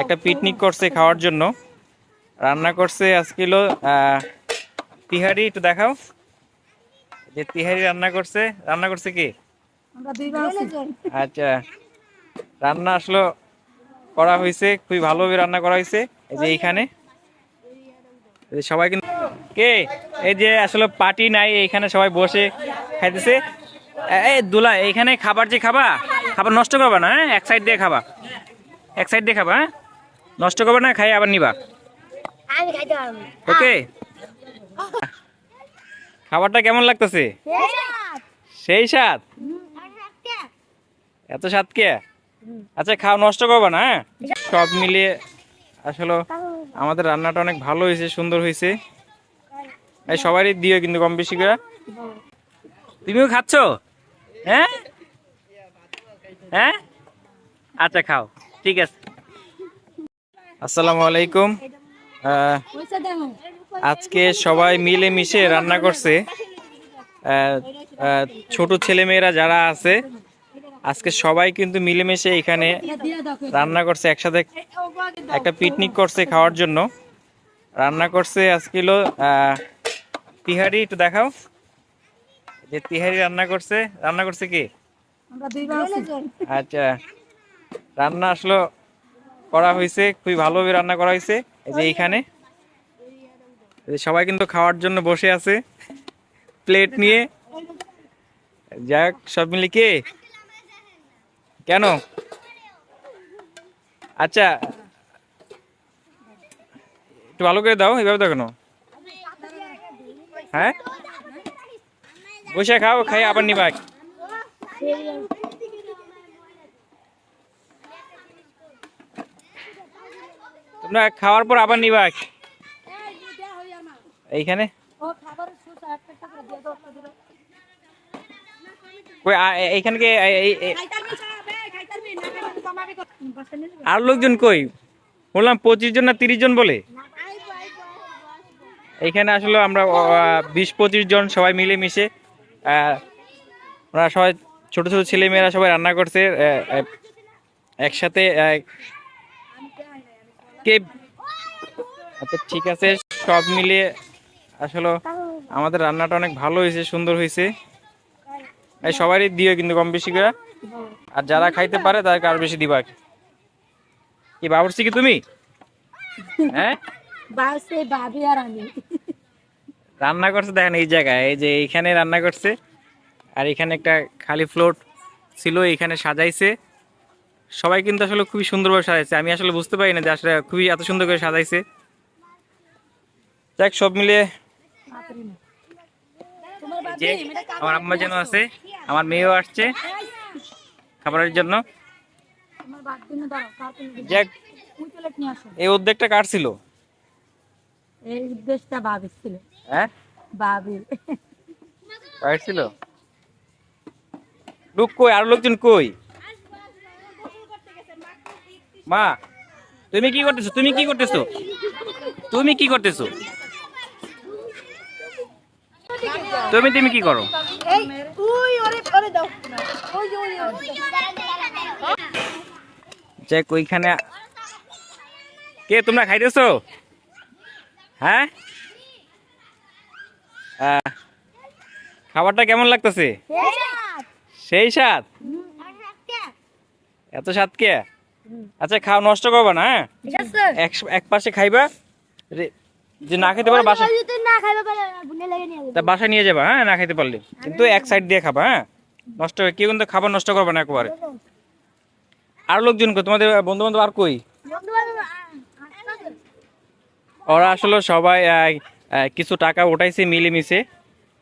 একটা পিকনিক করছে খাওয়ার জন্য। রান্না করছে আজকে হলো আহ, তিহারি একটু দেখাও। যে তিহারি রান্না করছে রান্না করছে কি। আচ্ছা রান্না আসলো করা হয়েছে খুবই ভালোভাবে রান্না করা হয়েছে এই যে এইখানে। সবাই কিন্তু কে? এই যে আসলে পার্টি নাই এইখানে সবাই বসে খাইতেছে। এই দুলা এইখানে খাবার যে খাবা খাবার নষ্ট করবা না হ্যাঁ? এক সাইড দিয়ে খাবা। এক সাইড দিয়ে খাবা হ্যাঁ? নষ্ট করবে না খাই আবার নিবা। ওকে। খাবারটা কেমন লাগতেছে? সেই স্বাদ? এত স্বাদ কে? আচ্ছা খাও নষ্ট করবা না হ্যাঁ? সব মিলিয়ে আসলে আমাদের রান্নাটা অনেক ভালো হয়েছে সুন্দর হয়েছে। এই সবারই দিও কিন্তু কম বেশি করে। তুমিও খাচ্ছ? হ্যাঁ? হ্যাঁ? আচ্ছা খাও। ঠিক আছে। আসসালামু আলাইকুম। আজকে সবাই মিলে মিশে রান্না করছে। ছোট ছেলে মেয়েরা যারা আছে আজকে সবাই কিন্তু মিলেমিশে এখানে রান্না করছে একসাথে একটা পিকনিক করছে খাওয়ার জন্য। রান্না করছে আজকে হলো তিহারি একটু দেখাও। যে তিহারি রান্না করছে রান্না করছে কি। আচ্ছা রান্না আসলো করা হয়েছে, খুবই ভালোভাবে রান্না করা হয়েছে। এই যে এইখানে। সবাই কিন্তু খাওয়ার জন্য বসে আছে। প্লেট নিয়ে। যাক, সব মিলে কে? কেন? আচ্ছা। একটু ভালো করে দাও, এইভাবে দাও কেন হ্যাঁ? বসে খাও, খাই, আবার নিবা তোমরা খাওয়ার পর আবার নিবা এইখানে ও খাবারের সুস এক একটা করে দিয়ে দাও একটা দিলে। কই আ- এ- এইখানে কি এ- এ- এ- খাইতারবি সব, এই খাইতারবি, না খাইলে তো তোমাকে কর- এইখানে নিলে। আর লোকজন কই? বললাম পঁচিশ জন না তিরিশ জন বলে? এইখানে আসলে আমরা বিশ পঁচিশ জন সবাই মিলে মিশে আহ, ওরা সবাই ছোট ছোট ছেলে মেয়েরা সবাই রান্না করছে একসাথে কে আচ্ছা ঠিক আছে সব মিলিয়ে আসলে আমাদের রান্নাটা অনেক ভালো হয়েছে সুন্দর হয়েছে। এই সবারই দিও কিন্তু কম বেশি করে। আর যারা খাইতে পারে তাদেরকে আর বেশি দিবা। কি বাবুর্চি কি তুমি? হ্যাঁ? বাসে ভাবি আর আমি। রান্না করছে দেখেন এই জায়গায় এই যে এইখানে রান্না করছে। আর এখানে একটা খালি ফ্লোট ছিল এখানে সাজাইছে। সবাই কিন্তু আসলে খুবই সুন্দরভাবে সাজাইছে। আমি আসলে বুঝতে পারি না যে আসলে খুবই এত সুন্দর করে সাজাইছে। যাক সব মিলিয়ে যে আমার আম্মা যেন আছে আমার মেয়েও আসছে খাবারের জন্য। যাক এই উদ্যোগটা কার ছিল? এই উদ্দেশ্যটা ভাবি ছিল। হ্যাঁ? ছিল? লোক কই? আর লোকজন কই? মা তুমি কি করতেছো? তুমি কি করতেছো? তুমি কি করতেছো? তুমি তুমি কি করো? যে ওই যে ওইখানে কে তোমরা খাইতেছো? হ্যাঁ? খাবারটা কেমন লাগতেছে? সেই স্বাদ। এত স্বাদ কে? আচ্ছা খাও নষ্ট করবা না হ্যাঁ? এক পাশে খাইবা যে না খেতে পারো বাসা তা বাসায় নিয়ে যাবা হ্যাঁ? না খাইতে পারলে। কিন্তু এক সাইড দিয়ে খাবা হ্যাঁ? নষ্ট কেউ কিন্তু খাবার নষ্ট করবে না একবারে। আর লোকজন তোমাদের বন্ধু বান্ধব আর কই? ওরা আসলে সবাই কিছু টাকা উঠাইছে মিলেমিশে।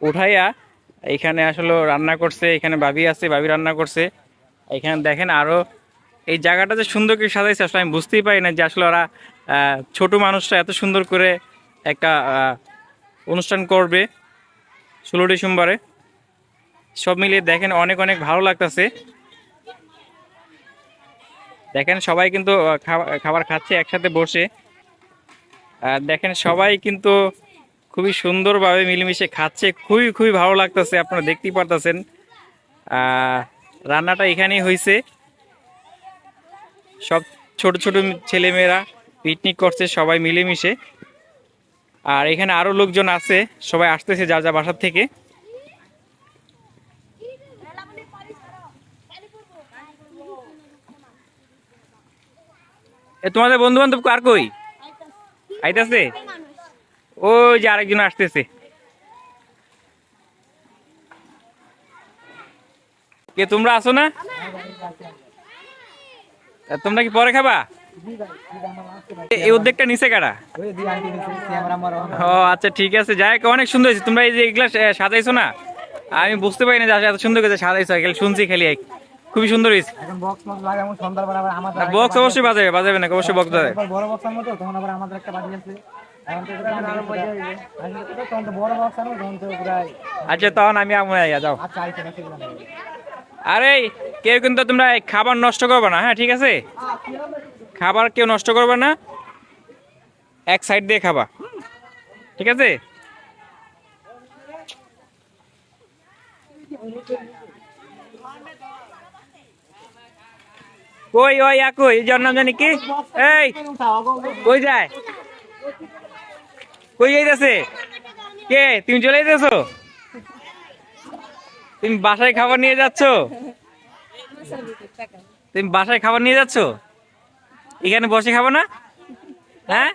উঠাইয়া এখানে আসলে রান্না করছে এখানে ভাবি আছে ভাবি রান্না করছে। এখানে দেখেন আরও এই জায়গাটা যে সুন্দর করে সাজাইছে, আসলে আমি বুঝতেই পারি না যে আসলে ওরা ছোট মানুষরা এত সুন্দর করে একটা অনুষ্ঠান করবে ষোলো ডিসেম্বরে। সব মিলিয়ে দেখেন অনেক অনেক ভালো লাগতেছে। দেখেন সবাই কিন্তু খাবার খাচ্ছে, একসাথে বসে। দেখেন সবাই কিন্তু খুবই সুন্দরভাবে মিলেমিশে খাচ্ছে। খুবই খুবই ভালো লাগতেছে, আপনারা দেখতেই পারতেছেন। রান্নাটা এখানেই হয়েছে সব ছোট ছোট ছেলেমেয়েরা পিকনিক করছে, সবাই মিলেমিশে। আর এখানে আরও লোকজন আছে, সবাই আসতেছে যা যা বাসার থেকে। তোমাদের বন্ধু বান্ধব কার কই? আইতাছে? ওই যে আরেকজন আসতেছে। কে, তোমরা আসো না? তোমরা কি পরে খাবা? এই উদ্যোগটা নিচে কারা? ও আচ্ছা ঠিক আছে। যাই অনেক সুন্দর হয়েছে। তোমরা এই যে এগুলা সাজাইছো না? আমি বুঝতে পারি না যে এত সুন্দর করে সাজাইছো। খালি শুনছি খালি। খুবই সুন্দর বক্স অবশ্যই বাজাবে বাজাবে না, অবশ্যই বক্স বাজাবে বড় বক্স আনব তো তখন আবার আমাদের একটা বাড়ি আছে আচ্ছা তখন আমি আমার যাও আচ্ছা আরে, কেউ কিন্তু তোমরা খাবার নষ্ট করবে না হ্যাঁ ঠিক আছে? খাবার কেউ নষ্ট করবে না। এক সাইড দিয়ে খাবা। ঠিক আছে? কই ওই একই এই নাম জানি কি? এই, কই যায়? কই যাইতেছে? কে, তুমি চলে যেতেছো তুমি বাসায় খাবার নিয়ে যাচ্ছ? তুমি বাসায় খাবার নিয়ে যাচ্ছ? এখানে বসে খাব না? হ্যাঁ?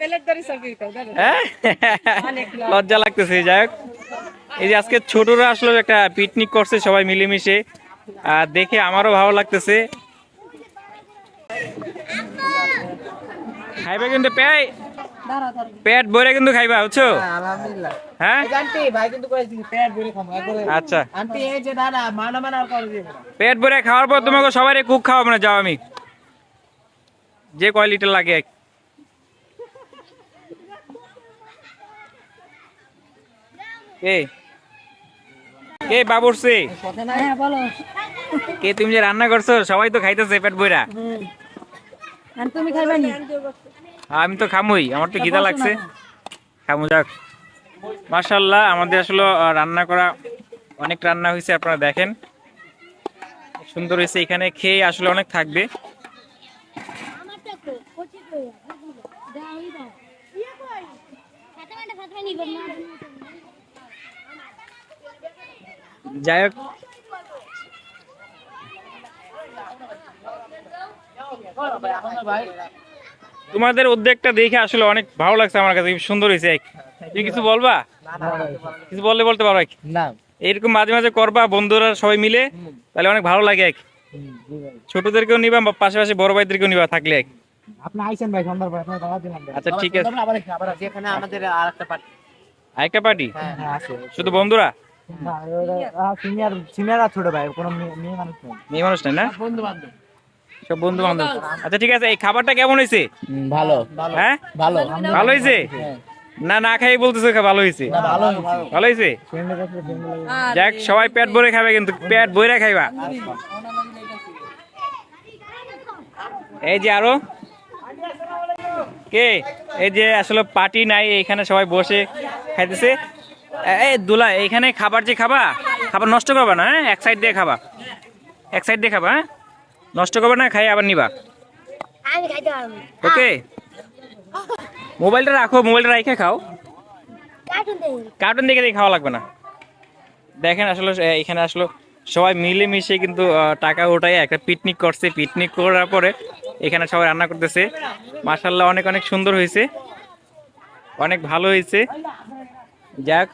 হ্যাঁ? লজ্জা লাগতেছে, যাই হোক। এই যে আজকে ছোটরা আসলে, একটা পিকনিক করছে সবাই মিলেমিশে। আর দেখে আমারও ভালো লাগতেছে। খাইবে কিন্তু পেট পেট ভরে কিন্তু খাইবা বুঝছ? হ্যাঁ আন্টি ভাই কিন্তু কইছি পেট ভরে আচ্ছা। পেট ভরে খাওয়ার পর তোমাকে সবাই কুক খাওয়াবো না যাও আমি। যে কয় লিটার লাগে কে কে বাবুরসি হ্যাঁ কে তুমি যে রান্না করছ সবাই তো খাইতেছে পেট ভরা আর তুমি খাইবে নি? আমি তো খামুই আমার তো খিদা লাগছে। খামু যাক। মাশাল্লাহ আমাদের আসলে রান্না করা অনেক রান্না হয়েছে আপনারা দেখেন। সুন্দর হয়েছে এখানে খেয়ে আসলে অনেক থাকবে। যাই হোক। তোমাদের উদ্যোগটা দেখে আসলে অনেক ভালো লাগছে আমার কাছে সুন্দর হয়েছে তুমি কিছু বলবা? কিছু বললে বলতে পারো। না। এরকম মাঝে মাঝে করবা বন্ধুরা সবাই মিলে তাহলে অনেক ভালো লাগে এক। ছোটদেরকেও নিবা বা পাশাপাশি বড় ভাইদেরকেও নিবা থাকলে এক। আপনি আইছেন ভাই সন্ধ্যার পর আপনার দাওয়াত দিলাম আচ্ছা ঠিক আছে। আবার আবার যেখানে আমাদের আরেকটা পার্টি আরেকটা পার্টি হ্যাঁ হ্যাঁ আছে। শুধু বন্ধুরা? সিনিয়র সিনিয়র আর ছোট ভাই কোনো মেয়ে মেয়ে মানুষ নেই মেয়ে মানুষ নাই না? বন্ধু বান্ধব সব বন্ধু বান্ধব আচ্ছা ঠিক আছে এই খাবারটা কেমন হয়েছে? ভালো। ভালো। হ্যাঁ? ভালো ভালো হয়েছে? না না খাই বলতেছো ভালো হয়েছে? ভালো ভালো হয়েছে? যাক সবাই পেট ভরে খাবে কিন্তু পেট ভরে খাইবা। এই যে আরও। কে? এই যে আসলে পার্টি নাই এখানে সবাই বসে খাইতেছে। এই দুলা এখানে খাবার যে খাবা খাবার নষ্ট করবা না হ্যাঁ? এক সাইড দিয়ে খাবা। এক সাইড দিয়ে খাবা হ্যাঁ? নষ্ট করবে না খাই আবার নিবা। ওকে। মোবাইলটা রাখো মোবাইলটা রেখে খাও। কার্টুন দেখে। দেখে খাওয়া লাগবে না। দেখেন আসলে এখানে আসলে সবাই মিলেমিশে কিন্তু টাকা ওঠায় একটা পিকনিক করছে। পিকনিক করার পরে এখানে সবাই রান্না করতেছে। মাসাল্লাহ অনেক অনেক সুন্দর হয়েছে। অনেক ভালো হয়েছে। যাক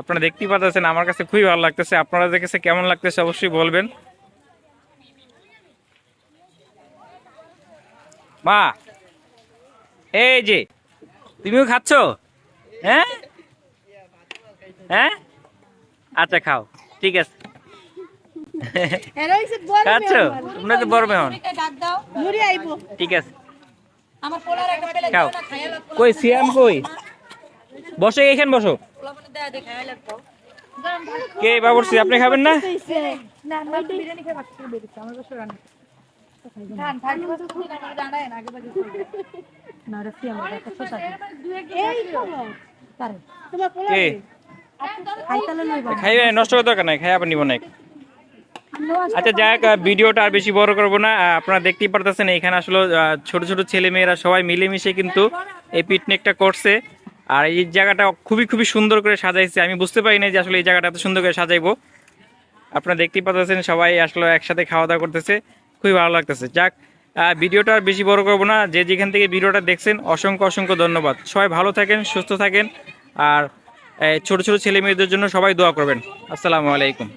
আপনারা দেখতেই পাচ্ছেন আমার কাছে খুবই ভালো লাগতেছে। আপনারা দেখেছে কেমন লাগতেছে অবশ্যই বলবেন। মা এই যে তুমিও খাচ্ছ হ্যাঁ হ্যাঁ আচ্ছা খাও ঠিক আছে এরা হইছে খাচ্ছ তোমরা তো বড় আইবো ঠিক আছে আমার পোলার একটা পেলে খাও কই সিয়াম কই বসো এখানে বসো মানে কে বাবুর্চি আপনি খাবেন না নষ্ট করার দরকার নাই খাই আবার নিব না আচ্ছা যাক ভিডিওটা আর বেশি বড় করব না। আপনারা দেখতেই পারতেছেন এখানে আসলে ছোট ছোট ছেলে মেয়েরা সবাই মিলেমিশে কিন্তু এই পিকনিকটা করছে। আর এই জায়গাটা খুবই খুবই সুন্দর করে সাজাইছে। আমি বুঝতে পারি না যে আসলে এই জায়গাটা এত সুন্দর করে সাজাইবো। আপনারা দেখতেই পাচ্ছেন সবাই আসলে একসাথে খাওয়া দাওয়া করতেছে। খুবই ভালো লাগতেছে। যাক ভিডিওটা আর বেশি বড় করব না। যে যেখান থেকে ভিডিওটা দেখছেন, অসংখ্য অসংখ্য ধন্যবাদ। সবাই ভালো থাকেন, সুস্থ থাকেন। আর ছোট ছোট ছেলে মেয়েদের জন্য সবাই দোয়া করবেন। আসসালামু আলাইকুম।